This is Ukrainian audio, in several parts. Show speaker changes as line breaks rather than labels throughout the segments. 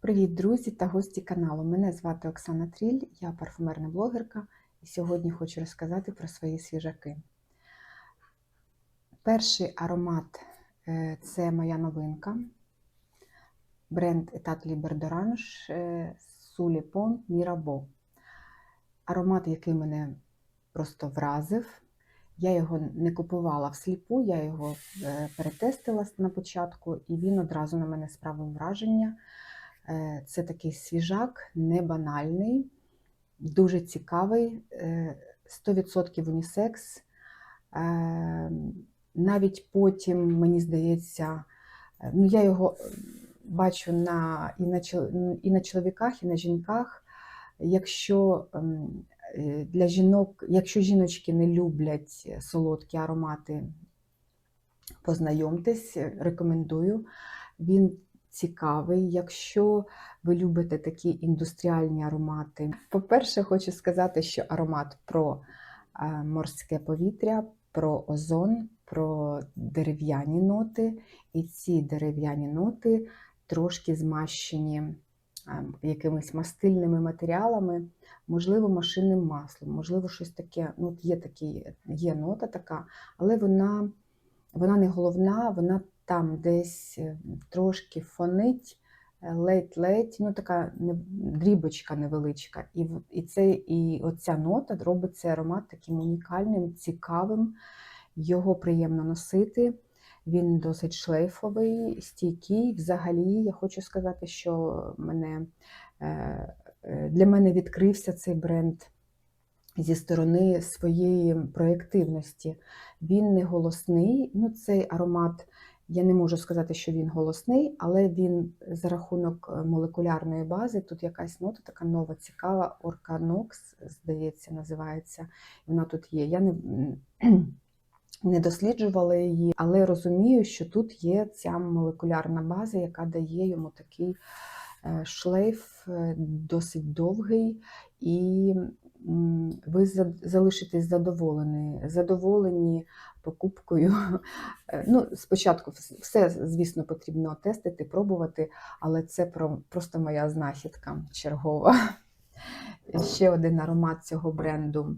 Привіт, друзі та гості каналу. Мене звати Оксана Тріль, я парфумерна блогерка, і сьогодні хочу розказати про свої свіжаки. Перший аромат е, це моя новинка. Бренд Etat Libre d'Orange Sous Mirabeau. Аромат, який мене просто вразив. Я його не купувала всліпу, я його е, перетестила на початку, і він одразу на мене справив враження. Е, Це такий свіжак, не банальний, дуже цікавий, е, 100% унісекс. Е, Навіть потім, мені здається, е, ну я його бачу на, і, на, і на чоловіках, і на жінках. Якщо ем, е, для жінок, якщо жіночки не люблять солодкі аромати, познайомтесь, рекомендую. Він цікавий. Якщо ви любите такі індустріальні аромати, по-перше, хочу сказати, що аромат про е, морське повітря, про озон, про дерев'яні ноти. І ці дерев'яні ноти трошки змащені е, якимись мастильними матеріалами, можливо, машинним маслом, можливо, щось таке. Ну, є такі, є нота така, але вона, вона не головна, вона там десь е, трошки фонить, е, ледь-ледь, ну така дрібочка невеличка. І, і, це, і оця нота робить цей аромат таким унікальним, цікавим. Його приємно носити. Він досить шлейфовий, стійкий. Взагалі, я хочу сказати, що мене, е, для мене відкрився цей бренд зі сторони своєї проєктивності. Він не голосний. Ну, цей аромат, я не можу сказати, що він голосний, але він за рахунок е, молекулярної бази, тут якась нота така нова, цікава, Орканокс, здається, називається. Вона тут є. Я не, не досліджувала її, але розумію, що тут є ця молекулярна база, яка дає йому такий е, шлейф е, досить довгий, і ви залишитесь задоволені, задоволені покупкою. Е, Ну, спочатку все, звісно, потрібно тестити, пробувати, але це про, просто моя знахідка чергова. Ще один аромат цього бренду.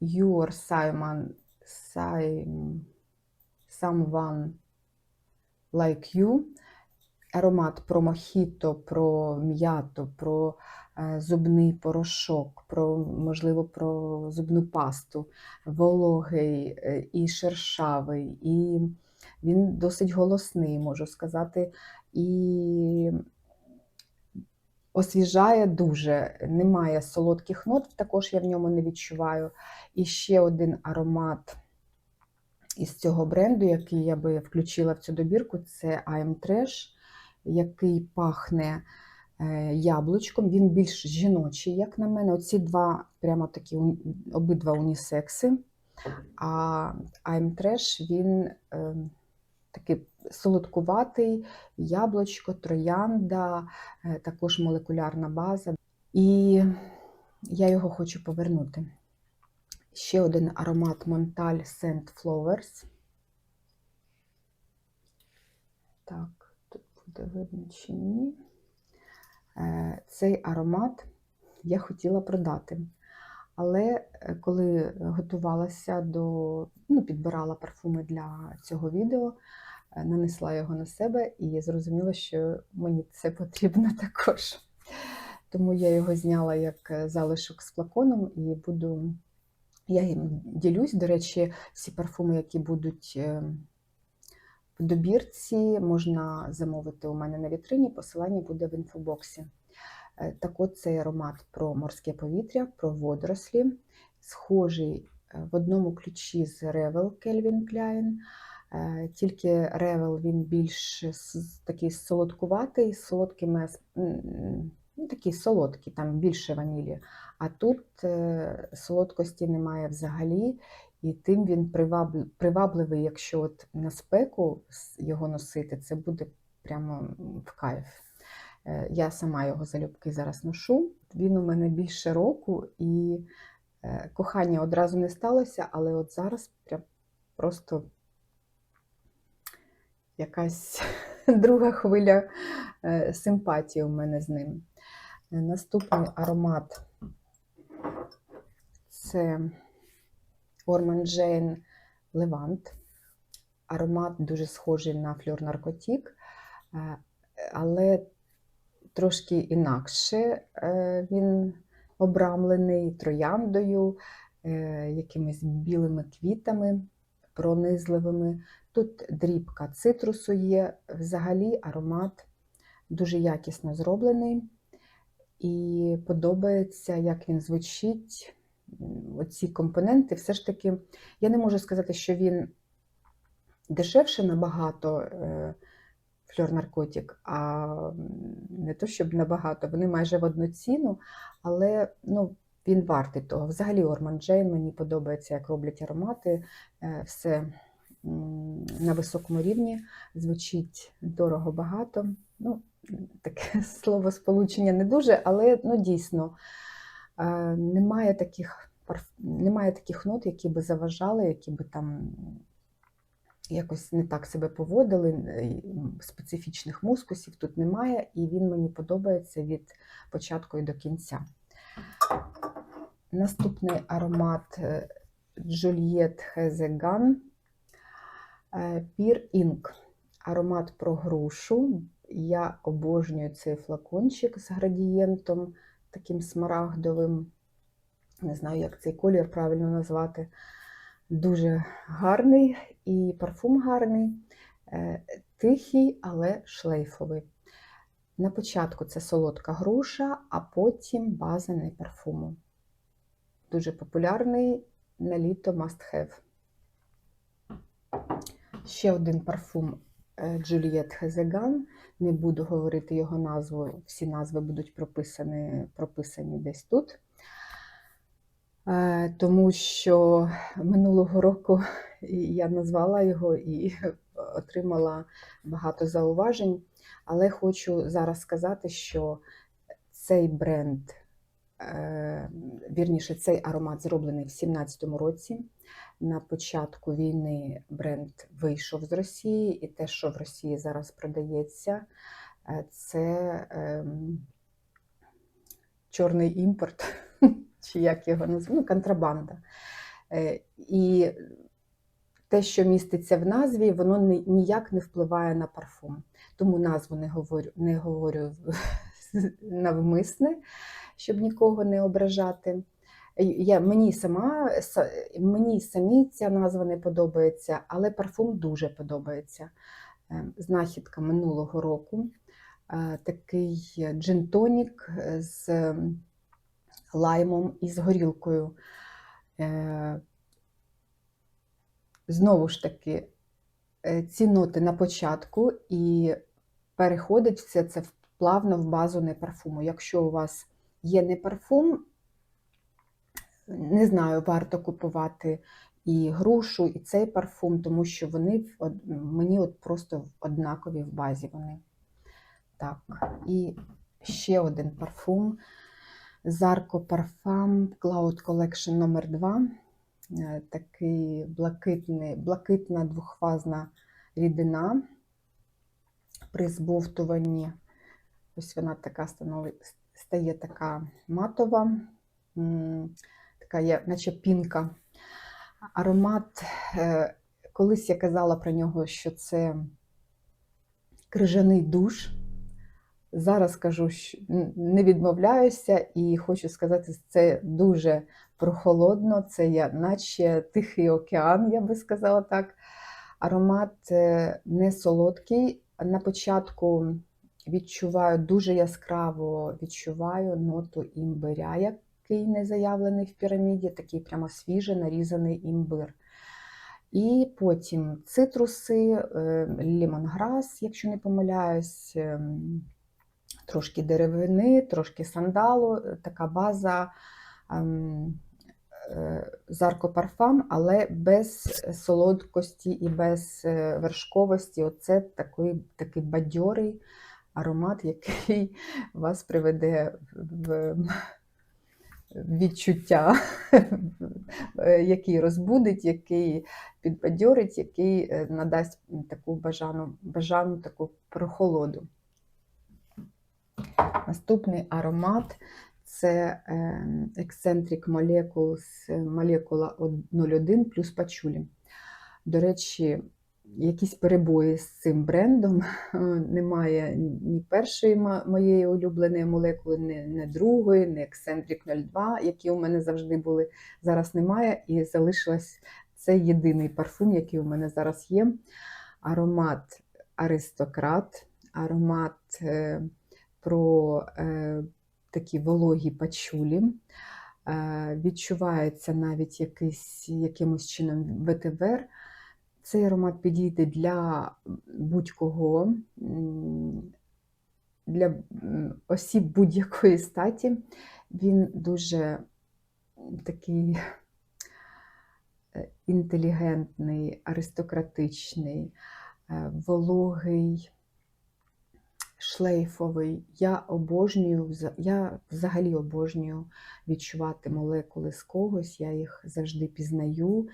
Your Simon Sim- Someone Like You. Аромат про мохіто, про м'ято, про зубний порошок, про, можливо, про зубну пасту, вологий е, і шершавий, і він досить голосний, можу сказати, і освіжає дуже. Немає солодких нот, також я в ньому не відчуваю. І ще один аромат із цього бренду, який я би включила в цю добірку, це I'm Trash, який пахне е, яблучком. Він більш жіночий, як на мене. Оці два прямо такі обидва унісекси. А I'm Trash, він е, такий солодкуватий, яблучко, троянда, е, також молекулярна база. І я його хочу повернути. Ще один аромат Монталь Scent Flowers. Так, тут буде видно чи ні. Е, Цей аромат я хотіла продати. Але е, коли готувалася до, ну, підбирала парфуми для цього відео, е, нанесла його на себе і зрозуміла, що мені це потрібно також. Тому я його зняла як залишок з флаконом і буду. Я їм ділюсь. До речі, всі парфуми, які будуть е, добірці, можна замовити у мене на вітрині. Посилання буде в інфобоксі. Е, Так от цей аромат про морське повітря, про водорослі, схожий е, в одному ключі з Revel Calvin Klein. Е, Тільки Revel він більш такий солодкуватий, солодкими, ну, такий солодкий, там більше ванілі. А тут солодкості немає взагалі, і тим він приваб- привабливий, якщо от на спеку його носити, це буде прямо в кайф. Е, Я сама його залюбки зараз ношу. Він у мене більше року, і е, кохання одразу не сталося, але от зараз прям просто якась друга хвиля е, симпатії у мене з ним. Наступний аромат це Orman Jane Levant. Аромат дуже схожий на фльор наркотік, е, але трошки інакше е, він обрамлений трояндою, е, якимись білими квітами пронизливими. Тут дрібка цитрусу є. Взагалі аромат дуже якісно зроблений. І подобається, як він звучить. Оці компоненти, все ж таки, я не можу сказати, що він дешевше набагато е, фльор наркотик, а не то, щоб набагато, вони майже в одну ціну, але ну, він вартий того. Взагалі, Орман Джейн мені подобається, як роблять аромати, е, все на високому рівні, звучить дорого багато. Ну, таке слово сполучення не дуже, але ну, дійсно немає таких, немає таких нот, які би заважали, які би там якось не так себе поводили, е, специфічних мускусів тут немає, і він мені подобається від початку і до кінця. Наступний аромат е, Juliet Хезеган Pure Ink. Аромат про грушу. Я обожнюю цей флакончик з градієнтом, таким смарагдовим. Не знаю, як цей колір правильно назвати. Дуже гарний і парфум гарний, е, тихий, але шлейфовий. На початку це солодка груша, а потім база не парфуму. Дуже популярний на літо must have. Ще один парфум е, Хезеган. Не буду говорити його назву, всі назви будуть прописані, прописані десь тут. Е, Тому що минулого року я назвала його і отримала багато зауважень. Але хочу зараз сказати, що цей бренд, вірніше, цей аромат зроблений в 2017 році. На початку війни бренд вийшов з Росії, і те, що в Росії зараз продається, е, це ем, чорний імпорт, чи як його назвати, ну, контрабанда. Е, І те, що міститься в назві, воно ні- ніяк не впливає на парфум. Тому назву не говорю, не говорю навмисне, щоб нікого не ображати. Я, мені, сама, са- мені самі ця назва не подобається, але парфум дуже подобається. Е, Знахідка минулого року. Е, Такий джин-тонік з лаймом і з горілкою. Е, Знову ж таки, ці ноти на початку і переходить все це плавно в базу не парфуму. Якщо у вас є не парфум, не знаю, варто купувати і грушу, і цей парфум, тому що вони мені от просто однакові в базі вони. Так, і ще один парфум. Zarco Parfum Cloud Collection номер 2 Такий блакитний, блакитна двохфазна рідина при збовтуванні. Ось вона така становить, стає така матова, така є, наче пінка. Аромат, е, колись я казала про нього, що це крижаний душ. Зараз кажу, що не відмовляюся і хочу сказати, це дуже прохолодно, це я, наче Тихий океан, я би сказала так. Аромат е, не солодкий. На початку відчуваю дуже яскраво відчуваю ноту імбиря, який не заявлений в піраміді, такий прямо свіжий нарізаний імбир. І потім цитруси, лімонграс, якщо не помиляюсь, ем, трошки деревини, трошки сандалу, е, така база ем, е, Зарко парфам, але без солодкості і без е, вершковості. Оце такий, такий бадьорий аромат, який вас приведе в, відчуття, е, який розбудить, який підбадьорить, який е, надасть таку бажану, бажану таку прохолоду. Наступний аромат це е, ексцентрик молекул з молекула 01 плюс пачулі. До речі, якісь перебої з цим брендом. Немає ні першої моєї улюбленої молекули, ні, другої, ні Eccentric 02, які у мене завжди були. Зараз немає, і залишилось це єдиний парфум, який у мене зараз є. Аромат Аристократ, аромат е, про е, такі вологі пачулі. Е, відчувається навіть якийсь, якимось чином ветивер. Цей аромат підійде для будь-кого, для осіб будь-якої статі. Він дуже такий е, інтелігентний, аристократичний, е, вологий, шлейфовий. Я обожнюю, я взагалі обожнюю відчувати молекули з когось, я їх завжди пізнаю.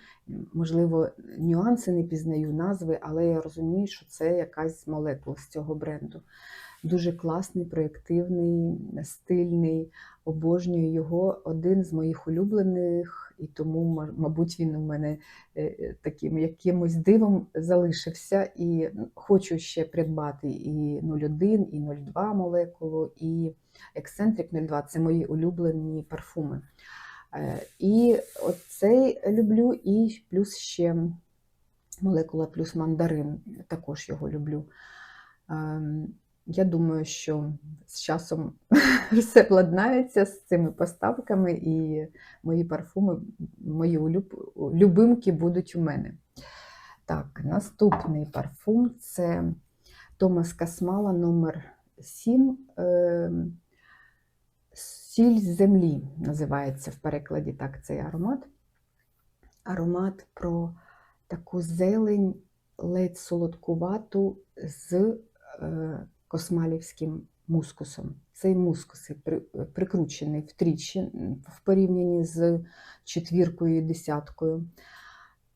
Можливо, нюанси не пізнаю, назви, але я розумію, що це якась з молекул з цього бренду. Дуже класний, проєктивний, стильний. Обожнюю його. Один з моїх улюблених, і тому, мабуть, він у мене е, е, таким якимось дивом залишився. І ну, хочу ще придбати і 01, і 02 молекулу, і Eccentric 02 це мої улюблені парфуми. Е, І оцей люблю, і плюс ще молекула плюс мандарин. Також його люблю. Я думаю, що з часом все владнається з цими поставками, і мої парфуми, мої улюб... любимки будуть у мене. Так, наступний парфум це Томас Касмала номер 7 ем, Сіль землі називається в перекладі так цей аромат. Аромат про таку зелень, ледь солодкувату з е, космалівським мускусом. Цей мускус прикручений втричі в порівнянні з четвіркою і десяткою.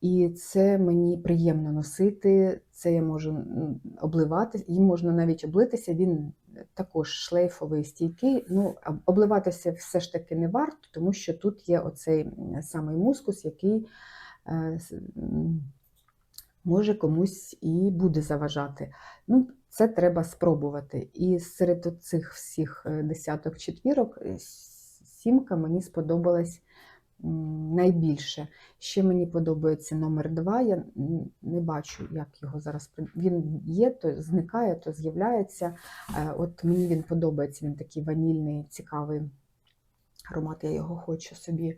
І це мені приємно носити, це я можу м, обливати, їм можна навіть облитися, він також шлейфовий, стійкий. Ну, обливатися все ж таки не варто, тому що тут є оцей самий мускус, який е, може комусь і буде заважати. Ну, це треба спробувати. І серед цих всіх е, десяток четвірок е, сімка мені сподобалась найбільше. Ще мені подобається номер два. Я не бачу, як його зараз. Він є, то зникає, то з'являється. Е, От мені він подобається, він такий ванільний, цікавий аромат. Я його хочу собі.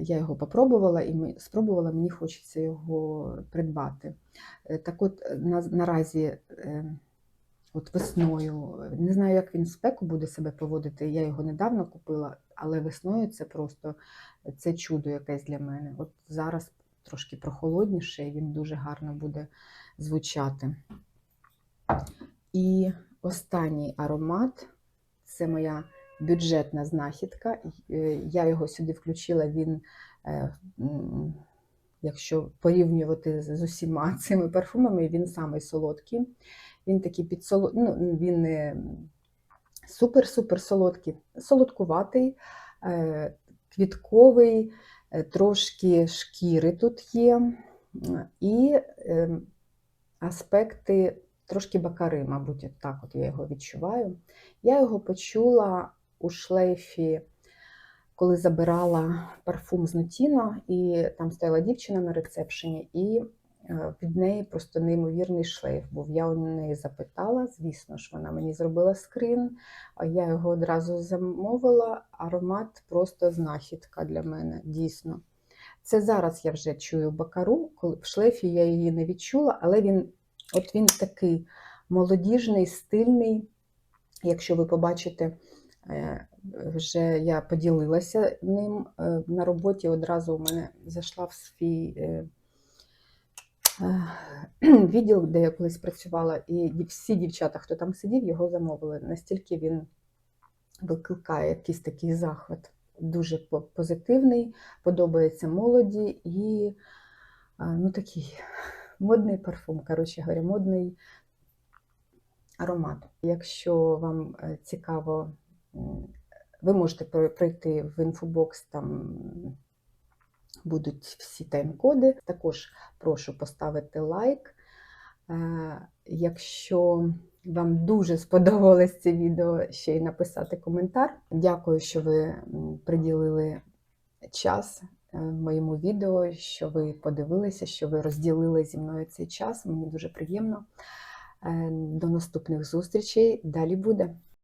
Я його попробувала і спробувала, мені хочеться його придбати. Так от на, наразі от весною, не знаю, як він в спеку буде себе поводити. Я його недавно купила, але весною це просто це чудо якесь для мене. От зараз трошки прохолодніше, і він дуже гарно буде звучати. І останній аромат це моя бюджетна знахідка. Е, Я його сюди включила. Він, е, якщо порівнювати з усіма цими парфумами, він самий солодкий. Він такий підсолод... ну, він супер-супер солодкий, солодкуватий, е, квітковий, е, трошки шкіри тут є, і е, аспекти трошки бакари, мабуть, так от я його відчуваю. Я його почула у шлейфі, коли забирала парфум з Нотіно, і там стояла дівчина на рецепшені, і е, від неї просто неймовірний шлейф був. Я у неї запитала, звісно ж, вона мені зробила скрін, я його одразу замовила. Аромат просто знахідка для мене, дійсно. Це зараз я вже чую бакару, коли в шлейфі я її не відчула, але він, от він такий молодіжний, стильний. Якщо ви побачите, е, вже я поділилася ним е, на роботі. Одразу у мене зайшла в свій відділ, де я колись працювала, і всі дівчата, хто там сидів, його замовили. Настільки він викликає якийсь такий захват. дуже позитивний, подобається молоді і ну, такий модний парфум, коротше говоря, модний аромат. Якщо вам е, цікаво, ви можете про- пройти в інфобокс, там будуть всі тайм-коди. Також прошу поставити лайк. Е, Якщо вам дуже сподобалось це відео, ще й написати коментар. Дякую, що ви приділили час е, моєму відео, що ви подивилися, що ви розділили зі мною цей час. Мені дуже приємно. Е, До наступних зустрічей. Далі буде.